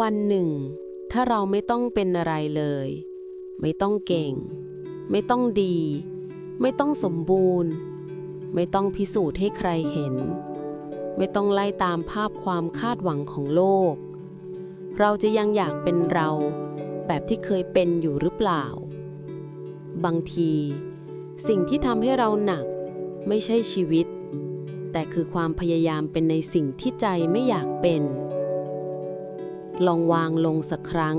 วันหนึ่ง ถ้าเราไม่ต้องเป็นอะไรเลย ไม่ต้องเก่ง ไม่ต้องดี ไม่ต้องสมบูรณ์ ไม่ต้องพิสูจน์ให้ใครเห็น ไม่ต้องไล่ตามภาพความคาดหวังของโลก เราจะยังอยากเป็นเรา แบบที่เคยเป็นอยู่หรือเปล่า บางที สิ่งที่ทำให้เราหนัก ไม่ใช่ชีวิต แต่คือความพยายามเป็นในสิ่งที่ใจไม่อยากเป็น ลองวางลงสักครั้ง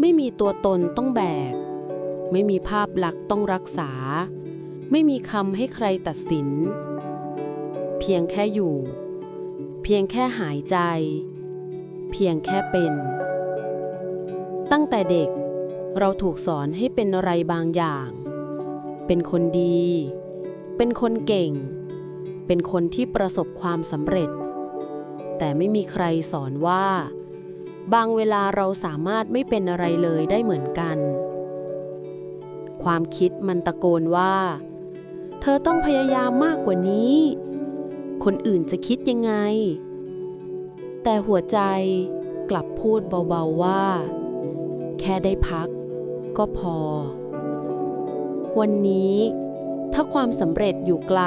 ไม่มีตัวตนต้องแบก ไม่มีภาพลักษณ์ต้องรักษา ไม่มีคำให้ใครตัดสิน เพียงแค่อยู่ เพียงแค่หายใจ เพียงแค่เป็น ตั้งแต่เด็กเราถูกสอนให้เป็นอะไรบางอย่าง เป็นคนดี เป็นคนเก่ง เป็นคนที่ประสบความสำเร็จ แต่ไม่มีใครสอนว่า บางเวลาเราสามารถไม่เป็นอะไรเลยได้เหมือนกัน ความคิดมันตะโกนว่า เธอต้องพยายามมากกว่านี้ คนอื่นจะคิดยังไง แต่หัวใจกลับพูดเบาๆว่า แค่ได้พักก็พอ วันนี้ ถ้าความสำเร็จอยู่ไกล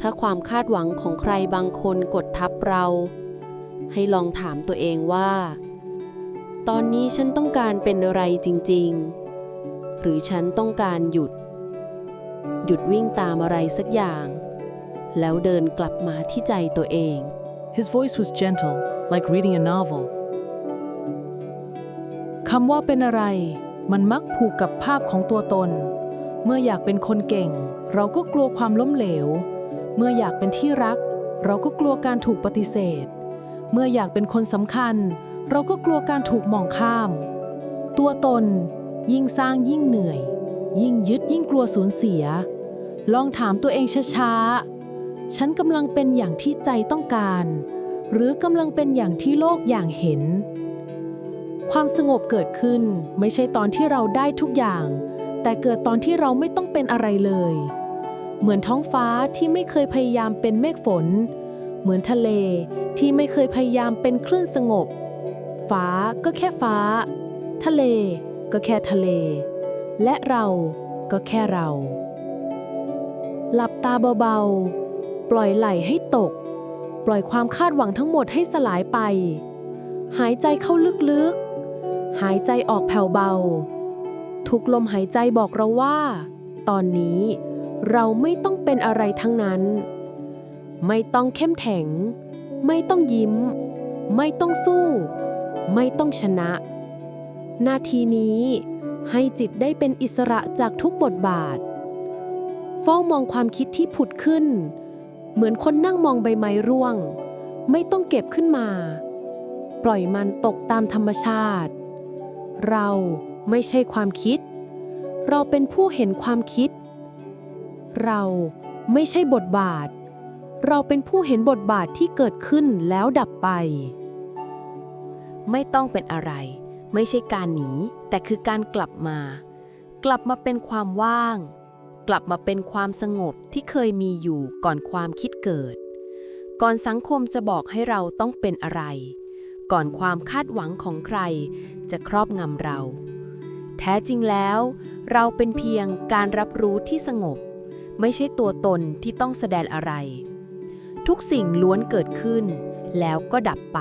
ถ้าความคาดหวังของใครบางคนกดทับเรา ให้ลองถามตัวเองว่า ตอนนี้ฉันต้องการเป็นอะไรจริง ๆ หรือฉันต้องการหยุด หยุดวิ่งตามอะไรสักอย่าง แล้วเดินกลับมาที่ใจตัวเอง His voice was gentle, like reading a novel. คำว่าเป็นอะไร มันมักผูกกับภาพของตัวตน เมื่ออยากเป็นคนเก่ง เราก็กลัวความล้มเหลว เมื่ออยากเป็นที่รัก เราก็กลัวการถูกปฏิเสธ เมื่ออยากเป็นคนสำคัญ เราก็กลัวการถูกมองข้าม ตัวตน ยิ่งสร้างยิ่งเหนื่อย ยิ่งยึดยิ่งกลัวสูญเสีย ลองถามตัวเองช้าๆ ฉันกำลังเป็นอย่างที่ใจต้องการ หรือกำลังเป็นอย่างที่โลกอย่างเห็น ความสงบเกิดขึ้นไม่ใช่ตอนที่เราได้ทุกอย่าง แต่เกิดตอนที่เราไม่ต้องเป็นอะไรเลย เหมือนท้องฟ้าที่ไม่เคยพยายามเป็นเมฆฝน เหมือนทะเลที่ไม่เคยพยายามเป็นคลื่นสงบ ฟ้าก็แค่ฟ้า ทะเลก็แค่ทะเล และเราก็แค่เรา หลับตาเบาๆ ปล่อยไหลให้ตก ปล่อยความคาดหวังทั้งหมดให้สลายไป หายใจเข้าลึกๆ หายใจออกแผ่วเบา ทุกลมหายใจบอกเราว่า ตอนนี้เราไม่ต้องเป็นอะไรทั้งนั้น ไม่ต้องเข้มแข็ง ไม่ต้องยิ้ม ไม่ต้องสู้ ไม่ต้องชนะ นาทีนี้ให้จิตได้เป็นอิสระจากทุกบทบาทเฝ้ามองความคิดที่ผุดขึ้น เหมือนคนนั่งมองใบไม้ร่วง ไม่ต้องเก็บขึ้นมา ปล่อยมันตกตามธรรมชาติ เราไม่ใช่ความคิด เราเป็นผู้เห็นความคิด เราไม่ใช่บทบาท เราเป็นผู้เห็นบทบาทที่เกิดขึ้นแล้วดับไป ไม่ต้องเป็นอะไร ไม่ใช่การหนี แต่คือการกลับมา กลับมาเป็นความว่าง กลับมาเป็นความสงบที่เคยมีอยู่ก่อนความคิดเกิด ก่อนสังคมจะบอกให้เราต้องเป็นอะไร ก่อนความคาดหวังของใคร จะครอบงำเรา แท้จริงแล้ว เราเป็นเพียงการรับรู้ที่สงบ ไม่ใช่ตัวตนที่ต้องแสดงอะไร ทุกสิ่งล้วนเกิดขึ้น แล้วก็ดับไป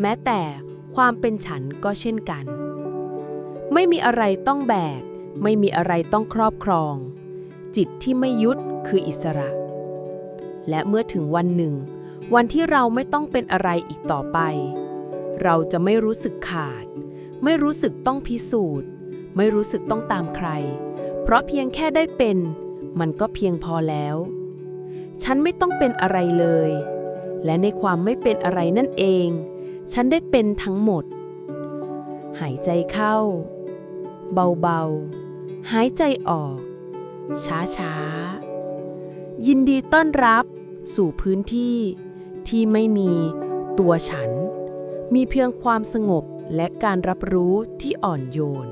แม้แต่ความเป็นฉันก็เช่นกัน ไม่มีอะไรต้องแบก ไม่มีอะไรต้องครอบครอง จิตที่ไม่ยุดคืออิสระ และเมื่อถึงวันหนึ่ง วันที่เราไม่ต้องเป็นอะไรอีกต่อไป เราจะไม่รู้สึกขาด ไม่รู้สึกต้องพิสูจน์ ไม่รู้สึกต้องตามใคร เพราะเพียงแค่ได้เป็น มันก็เพียงพอแล้ว ฉันไม่ต้องเป็นอะไรเลย และในความไม่เป็นอะไรนั่นเอง ฉันได้เป็นทั้งหมด หายใจเข้า เบาๆ หายใจออก ช้าๆ ยินดีต้อนรับสู่พื้นที่ที่ไม่มีตัวฉัน มีเพียงความสงบและการรับรู้ที่อ่อนโยน